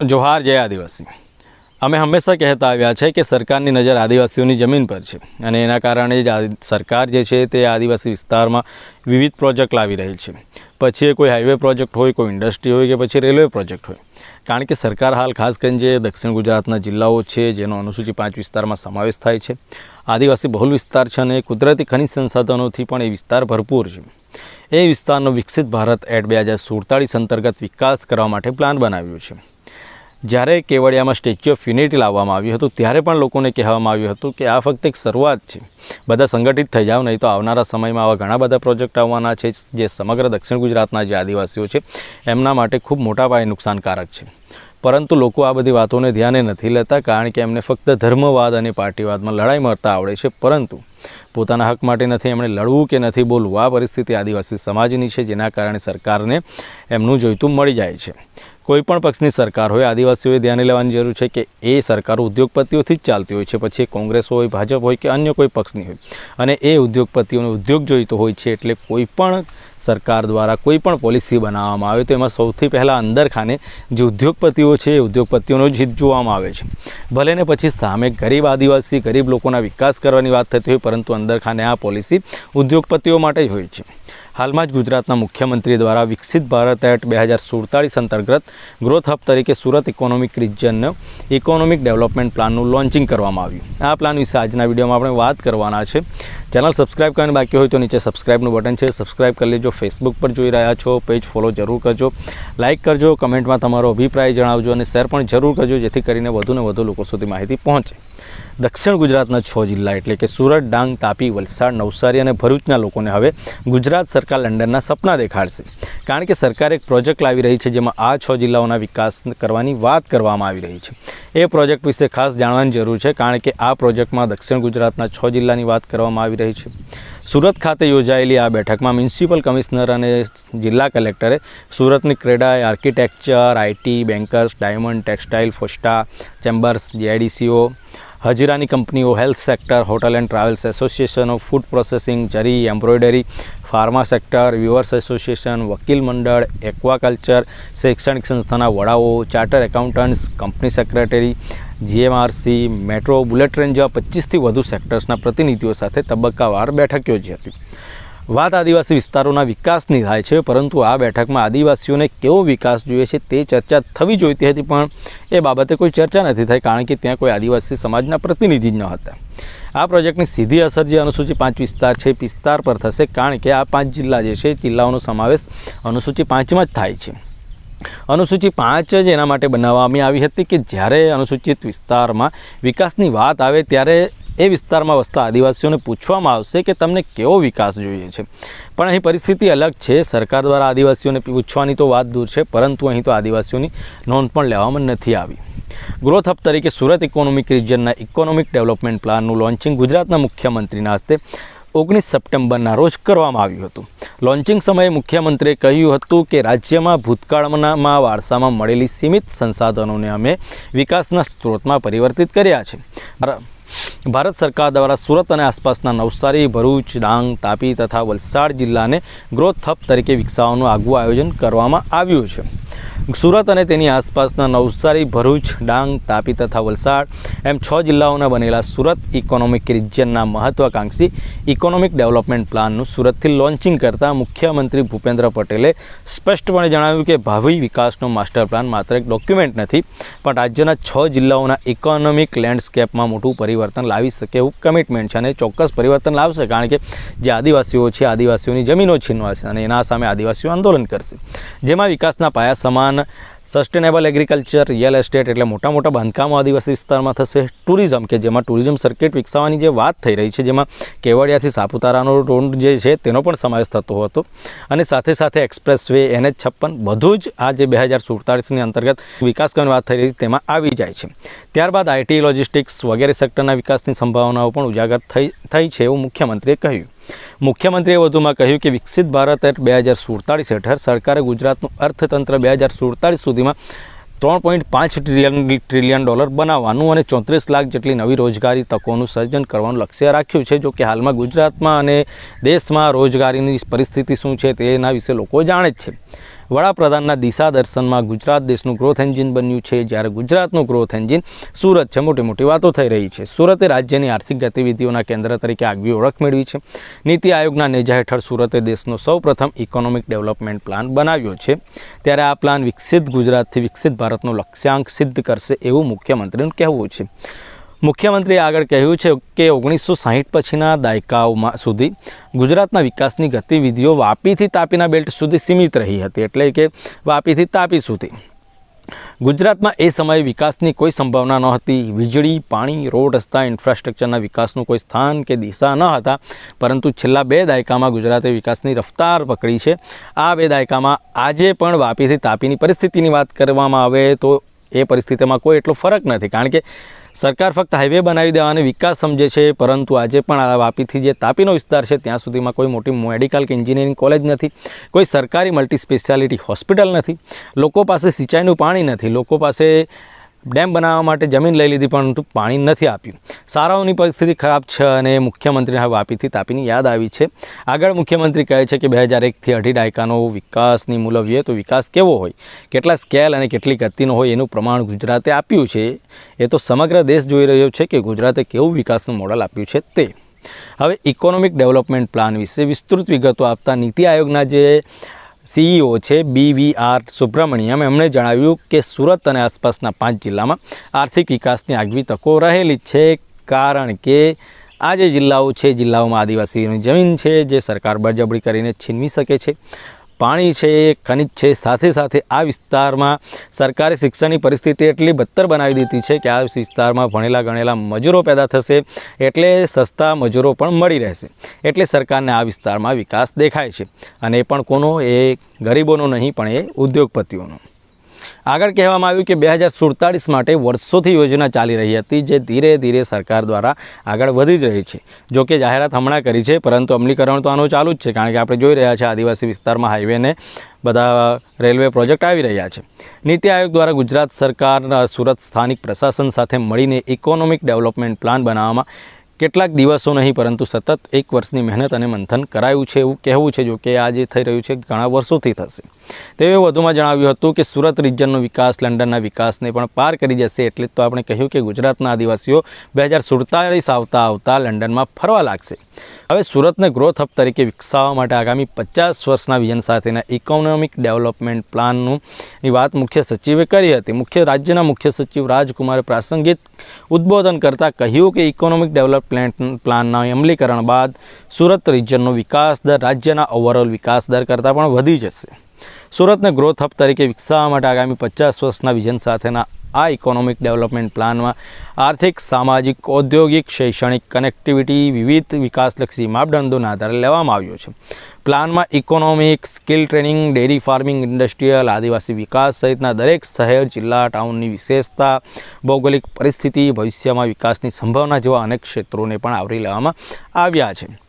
જોહાર જય આદિવાસી. અમે હંમેશા કહેતા આવ્યા છે કે સરકારની નજર આદિવાસીઓની જમીન પર છે અને એના કારણે જ સરકાર જે છે તે આદિવાસી વિસ્તારમાં વિવિધ પ્રોજેક્ટ લાવી રહી છે. પછી એ કોઈ હાઈવે પ્રોજેક્ટ હોય, કોઈ ઇન્ડસ્ટ્રી હોય કે પછી રેલવે પ્રોજેક્ટ હોય. કારણ કે સરકાર હાલ ખાસ કરીને જે દક્ષિણ ગુજરાતના જિલ્લાઓ છે જેનો અનુસૂચિ પાંચ વિસ્તારમાં સમાવેશ થાય છે, આદિવાસી બહુલ વિસ્તાર છે અને કુદરતી ખનિજ સંસાધનોથી પણ એ વિસ્તાર ભરપૂર છે. એ વિસ્તારનો વિકસિત ભારત એટ બે હજાર સુડતાળીસ અંતર્ગત વિકાસ કરવા માટે પ્લાન બનાવ્યો છે. જ્યારે કેવડિયામાં સ્ટેચ્યુ ઓફ યુનિટી લાવવામાં આવ્યું હતું, ત્યારે પણ લોકોને કહેવામાં આવ્યું હતું કે આ ફક્ત એક શરૂઆત છે. બધા સંગઠિત થઈ જાઓ, નહીં તો આવનારા સમયમાં આવા ઘણા બધા પ્રોજેક્ટ આવવાના છે, જે સમગ્ર દક્ષિણ ગુજરાતના જે આદિવાસીઓ છે, એમના માટે ખૂબ મોટા પાયે નુકસાનકારક છે. પરંતુ લોકો આ બધી વાતોને ધ્યાને નથી લેતા, કારણ કે એમને ફક્ત ધર્મવાદ અને પાર્ટીવાદમાં લડાઈ મળતા આવડે છે. પરંતુ પોતાના હક માટે નથી એમણે લડવું કે નથી બોલવું, આ પરિસ્થિતિ આદિવાસી સમાજની છે, જેના કારણે સરકારને એમનું જોઈતું મળી જાય છે. કોઈ પણ પક્ષની સરકાર હોય, આદિવાસીઓએ ધ્યાને લેવાની જરૂર છે કે એ સરકાર ઉદ્યોગપતિઓથી જ ચાલતી હોય છે. પછી કોંગ્રેસ હોય, ભાજપ હોય કે અન્ય કોઈ પક્ષની હોય. અને એ ઉદ્યોગપતિઓને ઉદ્યોગ જોઈતો હોય છે એટલે કોઈ પણ સરકાર દ્વારા કોઈ પણ પોલિસી બનાવવામાં આવે તો એમાં સૌથી પહેલાં અંદરખાને જે ઉદ્યોગપતિઓ છે, એ ઉદ્યોગપતિઓનો જ હિત જોવામાં આવે છે. ભલે ને પછી સામે ગરીબ આદિવાસી, ગરીબ લોકોના વિકાસ કરવાની વાત થતી હોય, પરંતુ અંદરખાને આ પોલિસી ઉદ્યોગપતિઓ માટે જ હોય છે. હાલમાં જ ગુજરાતના મુખ્યમંત્રી દ્વારા વિકસિત ભારત એક્ટ બે હજાર સુડતાળીસ અંતર્ગત ગ્રોથ હબ તરીકે Surat economic region economic development પ્લાનનું launching કરવામાં આવ્યું. આ પ્લાન વિશે આજના વિડીયોમાં આપણે વાત કરવાના છે. ચેનલ સબસ્ક્રાઇબ કરવાની બાકી હોય તો નીચે સબસ્ક્રાઇબનું બટન છે. સબસ્ક્રાઇબ કરી લેજો. ફેસબુક પર જોઈ રહ્યા છો. પેજ ફોલો જરૂર કરજો. લાઇક કરજો. કમેન્ટમાં તમારો અભિપ્રાય જણાવજો અને શેર પણ જરૂર કરજો, જેથી કરીને વધુને વધુ લોકો સુધી માહિતી પહોંચે. દક્ષિણ ગુજરાતના છ જિલ્લા એટલે કે સુરત, ડાંગ, તાપી, વલસાડ, નવસારી અને ભરૂચના લોકોને હવે ગુજરાત સરકાર લંડનના સપના દેખાડશે. કારણ કે સરકાર એક પ્રોજેક્ટ લાવી રહી છે જેમાં આ છ જિલ્લાઓના વિકાસ કરવાની વાત કરવામાં આવી રહી છે. એ પ્રોજેક્ટ વિશે ખાસ જાણવાની જરૂર છે કારણ કે આ પ્રોજેક્ટમાં દક્ષિણ ગુજરાતના છ જિલ્લાની વાત કરવામાં આવી રહી છે. સુરત ખાતે યોજાયેલી આ બેઠકમાં મ્યુનિસિપલ કમિશનર અને જિલ્લા કલેક્ટરે સુરતની ક્રેડાએ architecture IT bankers, diamond, textile, FOSTA, chambers જેઆઈડીસીઓ હજીરાની કંપનીઓ health sector, hotel and travels એસોસિએશનો food processing zari embroidery, pharma sector, weavers association, વકીલ મંડળ, એક્વાકલ્ચર, શૈક્ષણિક સંસ્થાના વડાઓ, charter accountants, company secretary, GMRC, metro, bullet train જેવા પચીસથી વધુ સેક્ટર્સના પ્રતિનિધિઓ સાથે તબક્કાવાર બેઠક યોજી હતી. વાત આદિવાસી વિસ્તારોના વિકાસની થાય છે, પરંતુ આ બેઠકમાં આદિવાસીઓને કેવો વિકાસ જોઈએ છે તે ચર્ચા થવી જોઈતી હતી, પણ એ બાબતે કોઈ ચર્ચા નથી થઈ, કારણ કે ત્યાં કોઈ આદિવાસી સમાજના પ્રતિનિધિ ન હતા. આ પ્રોજેક્ટની સીધી અસર જે અનુસૂચિત પાંચ વિસ્તાર છે વિસ્તાર પર થશે, કારણ કે આ પાંચ જિલ્લા જે છે જિલ્લાઓનો સમાવેશ અનુસૂચિત પાંચમાં જ થાય છે. અનુસૂચિ પાંચ જ એના માટે બનાવવામાં આવી હતી કે જ્યારે અનુસૂચિત વિસ્તારમાં વિકાસની વાત આવે ત્યારે એ વિસ્તારમાં વસતા આદિવાસીઓને પૂછવામાં આવશે કે તમને કેવો વિકાસ જોઈએ છે. પણ અહીં પરિસ્થિતિ અલગ છે. સરકાર દ્વારા આદિવાસીઓને પૂછવાની તો વાત દૂર છે, પરંતુ અહીં તો આદિવાસીઓની નોંધ પણ લેવામાં નથી આવી. ગ્રોથ હબ તરીકે સુરત ઇકોનોમિક રિજનના ઇકોનોમિક ડેવલપમેન્ટ પ્લાનનું લોન્ચિંગ ગુજરાતના મુખ્યમંત્રીના હસ્તે ઓગણીસ સપ્ટેમ્બરના રોજ કરવામાં આવ્યું હતું. લોન્ચિંગ સમયે મુખ્યમંત્રીએ કહ્યું હતું કે રાજ્યમાં ભૂતકાળમાં વારસામાં મળેલી સીમિત સંસાધનોને અમે વિકાસના સ્ત્રોતમાં પરિવર્તિત કર્યા છે. ભારત સરકાર દ્વારા સુરત અને આસપાસના નવસારી, ભરૂચ, ડાંગ, તાપી તથા વલસાડ જિલ્લાને ગ્રોથ હબ તરીકે વિકસાવવાનું આગવું આયોજન કરવામાં આવ્યું છે. સુરત અને તેની આસપાસના નવસારી, ભરૂચ, ડાંગ, તાપી તથા વલસાડ એમ છ જિલ્લાઓના બનેલા સુરત ઇકોનોમિક રિજિયનના મહત્વાકાંક્ષી ઇકોનોમિક ડેવલપમેન્ટ પ્લાનનું સુરતથી લોન્ચિંગ કરતા મુખ્યમંત્રી ભૂપેન્દ્ર પટેલે સ્પષ્ટપણે જણાવ્યું કે ભાવિ વિકાસનો માસ્ટર પ્લાન માત્ર એક ડોક્યુમેન્ટ નથી, પણ રાજ્યના છ જિલ્લાઓના ઇકોનોમિક લેન્ડસ્કેપમાં મોટું પરિવર્તન લાવી શકે એવું કમિટમેન્ટ છે અને ચોક્કસ પરિવર્તન લાવશે કારણ કે જે આદિવાસીઓ છે, આદિવાસીઓની જમીનો છીનવાશે અને એના સામે આદિવાસીઓ આંદોલન કરશે. જેમાં વિકાસના પાયા સમાન સસ્ટેનેબલ એગ્રીકલ્ચર રિયલ એસ્ટેટ એટલે મોટા મોટા બાંધકામો આદિવાસી વિસ્તારમાં થશે. ટુરિઝમ કે જેમાં ટુરિઝમ સર્કિટ વિકસાવવાની જે વાત થઈ રહી છે, જેમાં કેવડિયાથી સાપુતારાનો રોડ જે છે, તેનો પણ સમાવેશ થતો હતો. અને સાથે સાથે એક્સપ્રેસ વે એનએચ છપ્પન બધું જ આ જે બે હજાર સુડતાળીસની અંતર્ગત વિકાસ કરવાની વાત થઈ રહી છે, તેમાં આવી જાય છે. ત્યારબાદ આઈટી લોજિસ્ટિક્સ વગેરે સેક્ટરના વિકાસની સંભાવનાઓ પણ ઉજાગર થઈ થઈ છે એવું મુખ્યમંત્રીએ કહ્યું. મુખ્યમંત્રીએ વધુમાં કહ્યું કે વિકસિત ભારત બે હજાર સુડતાળીસ હેઠળ સરકારે ગુજરાતનું અર્થતંત્ર બે હજાર સુડતાળીસ સુધીમાં ત્રણ પોઈન્ટ પાંચ ટ્રિલિયન ટ્રિલિયન ડોલર બનાવવાનું અને ચોત્રીસ લાખ જેટલી નવી રોજગારી તકોનું સર્જન કરવાનું લક્ષ્ય રાખ્યું છે. જો કે હાલમાં ગુજરાતમાં અને દેશમાં રોજગારીની પરિસ્થિતિ શું છે તેના વિશે લોકો જાણે જ છે. વડાપ્રધાનના દિશા દર્શનમાં ગુજરાત દેશનું ગ્રોથ એન્જિન બન્યું છે. જ્યારે ગુજરાતનું ગ્રોથ એન્જિન સુરત છે. મોટી મોટી વાતો થઈ રહી છે. સુરતે રાજ્યની આર્થિક ગતિવિધિઓના કેન્દ્ર તરીકે આગવી ઓળખ મેળવી છે. નીતિ આયોગના નેજા હેઠળ સુરતે દેશનો સૌપ્રથમ ઇકોનોમિક ડેવલપમેન્ટ પ્લાન બનાવ્યો છે. ત્યારે આ પ્લાન વિકસિત ગુજરાતથી વિકસિત ભારતનું લક્ષ્યાંક સિદ્ધ કરશે એવું મુખ્યમંત્રીનું કહેવું છે. મુખ્યમંત્રીએ આગળ કહ્યું છે કે ઓગણીસો સાહીઠ પછીના દાયકાઓમાં સુધી ગુજરાતના વિકાસની ગતિવિધિઓ વાપીથી તાપીના બેલ્ટ સુધી સીમિત રહી હતી, એટલે કે વાપીથી તાપી સુધી. ગુજરાતમાં એ સમયે વિકાસની કોઈ સંભાવના ન હતી વીજળી, પાણી, રોડ રસ્તા, ઇન્ફ્રાસ્ટ્રક્ચરના વિકાસનું કોઈ સ્થાન કે દિશા ન હતા, પરંતુ છેલ્લા બે દાયકામાં ગુજરાતે વિકાસની રફતાર પકડી છે. આ બે દાયકામાં આજે પણ વાપીથી તાપીની પરિસ્થિતિની વાત કરવામાં આવે તો એ પરિસ્થિતિમાં કોઈ એટલો ફરક નથી, કારણ કે સરકાર ફક્ત હાઈવે બનાવી દેવાને વિકાસ સમજે છે, પરંતુ આજે પણ આ વાપીથી જે તાપીનો વિસ્તાર છે, ત્યાં સુધીમાં કોઈ મોટી મેડિકલ કે એન્જિનિયરિંગ કોલેજ નથી, કોઈ સરકારી મલ્ટી સ્પેશિયાલિટી હોસ્પિટલ નથી. લોકો પાસે સિંચાઈનું પાણી નથી, લોકો પાસે ડેમ બનાવવા માટે જમીન લઈ લીધી, પરંતુ પાણી નથી આપ્યું. શાળાઓની પરિસ્થિતિ ખરાબ છે અને મુખ્યમંત્રીને હવે વાપીથી તાપીની યાદ આવી છે. આગળ મુખ્યમંત્રી કહે છે કે બે હજાર એકથી અઢી દાયકાનો વિકાસની મૂલવીએ તો વિકાસ કેવો હોય? કેટલા સ્કેલ અને કેટલી ગતિનો હોય એનું પ્રમાણ ગુજરાતે આપ્યું છે. એ તો સમગ્ર દેશ જોઈ રહ્યો છે કે ગુજરાતે કેવું વિકાસનું મોડલ આપ્યું છે તે. હવે ઇકોનોમિક ડેવલપમેન્ટ પ્લાન વિશે વિસ્તૃત વિગતો આપતા નીતિ આયોગના જે સીઈઓ છે બી વી આર સુબ્રમણ્યમ એમણે જણાવ્યું કે સુરત અને આસપાસના પાંચ જિલ્લામાં આર્થિક વિકાસની આગવી તકો રહેલી છે કારણ કે આ જે જિલ્લાઓ છે, જિલ્લાઓમાં આદિવાસીઓની જમીન છે, જે સરકાર બળજબરી કરીને છીનવી શકે છે. પાણી છે, ખનિજ છે, સાથે સાથે આ વિસ્તારમાં સરકારે શિક્ષણની પરિસ્થિતિ એટલી બદતર બનાવી દીધી છે કે આ વિસ્તારમાં ભણેલા ગણેલા મજૂરો પેદા થશે, એટલે સસ્તા મજૂરો પણ મળી રહેશે. એટલે સરકારને આ વિસ્તારમાં વિકાસ દેખાય છે. અને એ પણ કોનો, એ ગરીબોનો નહીં, પણ એ ઉદ્યોગપતિઓનો. આગળ કહેવામાં આવ્યું કે બે હજાર સુડતાળીસ માટે વર્ષોથી યોજના ચાલી રહી હતી, જે ધીરે ધીરે સરકાર દ્વારા આગળ વધી રહી છે. જો કે જાહેરાત હમણાં કરી છે, પરંતુ અમલીકરણ તો આનું ચાલુ જ છે, કારણ કે આપણે જોઈ રહ્યા છીએ આદિવાસી વિસ્તારમાં હાઈવેને બધા રેલવે પ્રોજેક્ટ આવી રહ્યા છે. નીતિ આયોગ દ્વારા ગુજરાત સરકાર સુરત સ્થાનિક પ્રશાસન સાથે મળીને ઇકોનોમિક ડેવલપમેન્ટ પ્લાન બનાવવામાં કેટલાક દિવસો નહીં, પરંતુ સતત એક વર્ષની મહેનત અને મંથન કરાયું છે એવું કહેવું છે જો કે આ જે થઈ રહ્યું છે ઘણા વર્ષોથી થશે. તેઓએ વધુમાં જણાવ્યું હતું કે સુરત રિજનનો વિકાસ, લંડનના વિકાસને પણ પાર કરી જશે, એટલે તો આપણે કહ્યું કે ગુજરાતના આદિવાસીઓ બે હજાર સુડતાલીસ આવતા આવતા લંડનમાં ફરવા લાગશે. હવે સુરતને ગ્રોથ હબ તરીકે વિકસાવવા માટે આગામી પચાસ વર્ષના વિઝન સાથેના ઇકોનોમિક ડેવલપમેન્ટ પ્લાનનું ની વાત મુખ્ય સચિવે કરી હતી. મુખ્ય રાજ્યના મુખ્ય સચિવ રાજકુમારે પ્રાસંગિક ઉદ્બોધન કરતાં કહ્યું કે ઇકોનોમિક ડેવલપમેન્ટ પ્લાનના અમલીકરણ બાદ સુરત રિજનનો વિકાસ દર, રાજ્યના ઓવરઓલ વિકાસ દર કરતાં પણ વધી જશે. સુરતને ગ્રોથ હબ તરીકે વિકસાવવા માટે આગામી પચાસ વર્ષના વિઝન સાથેના આ ઇકોનોમિક ડેવલપમેન્ટ પ્લાનમાં આર્થિક, સામાજિક, ઔદ્યોગિક, શૈક્ષણિક કનેક્ટિવિટી વિવિધ વિકાસલક્ષી માપદંડોના આધારે લેવામાં આવ્યો છે. પ્લાનમાં economic skill training dairy farming industrial આદિવાસી વિકાસ સહિતના દરેક શહેર, જિલ્લા ટાઉનની વિશેષતા, ભૌગોલિક પરિસ્થિતિ, ભવિષ્યમાં વિકાસની સંભાવના જેવા અનેક ક્ષેત્રોને પણ આવરી લેવામાં આવ્યા છે.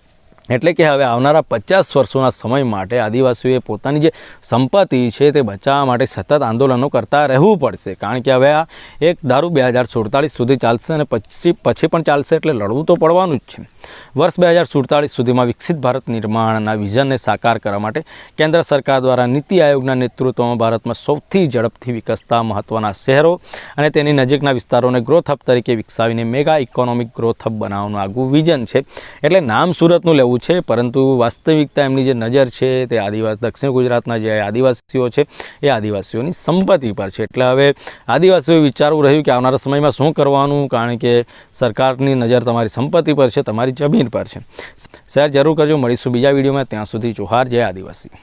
એટલે કે હવે આવનારા પચાસ વર્ષોના સમય માટે આદિવાસીઓએ પોતાની જે સંપત્તિ છે તે બચાવવા માટે સતત આંદોલનો કરતા રહેવું પડશે. કારણ કે હવે આ એક દારૂ બે હજાર સુડતાલીસ સુધી ચાલશે અને પછી પછી પણ ચાલશે એટલે લડવું તો પડવાનું જ છે. વર્ષ બે હજાર સુડતાલીસ સુધીમાં વિકસિત ભારત નિર્માણના વિઝનને સાકાર કરવા માટે કેન્દ્ર સરકાર દ્વારા નીતિ આયોગના નેતૃત્વમાં ભારતમાં સૌથી ઝડપથી વિકસતા મહત્ત્વના શહેરો અને તેની નજીકના વિસ્તારોને ગ્રોથ હબ તરીકે વિકસાવીને મેગા ઇકોનોમિક ગ્રોથ હબ બનાવવાનું આગવું વિઝન છે. એટલે નામ સુરતનું લેવું છે, પરંતુ વાસ્તવિકતા એમની જે નજર છે, તે આદિવાસી, દક્ષિણ ગુજરાતના જે આદિવાસીઓ છે, એ આદિવાસીઓની સંપત્તિ પર છે. એટલે હવે આદિવાસીઓએ વિચારવું રહ્યું કે આવનારા સમયમાં શું કરવાનું, કારણ કે સરકારની નજર તમારી સંપત્તિ પર છે, તમારી જમીન પર છે. શેર જરૂર કરજો મળીશું બીજા વિડીયોમાં. ત્યાં સુધી જોહાર જય આદિવાસી.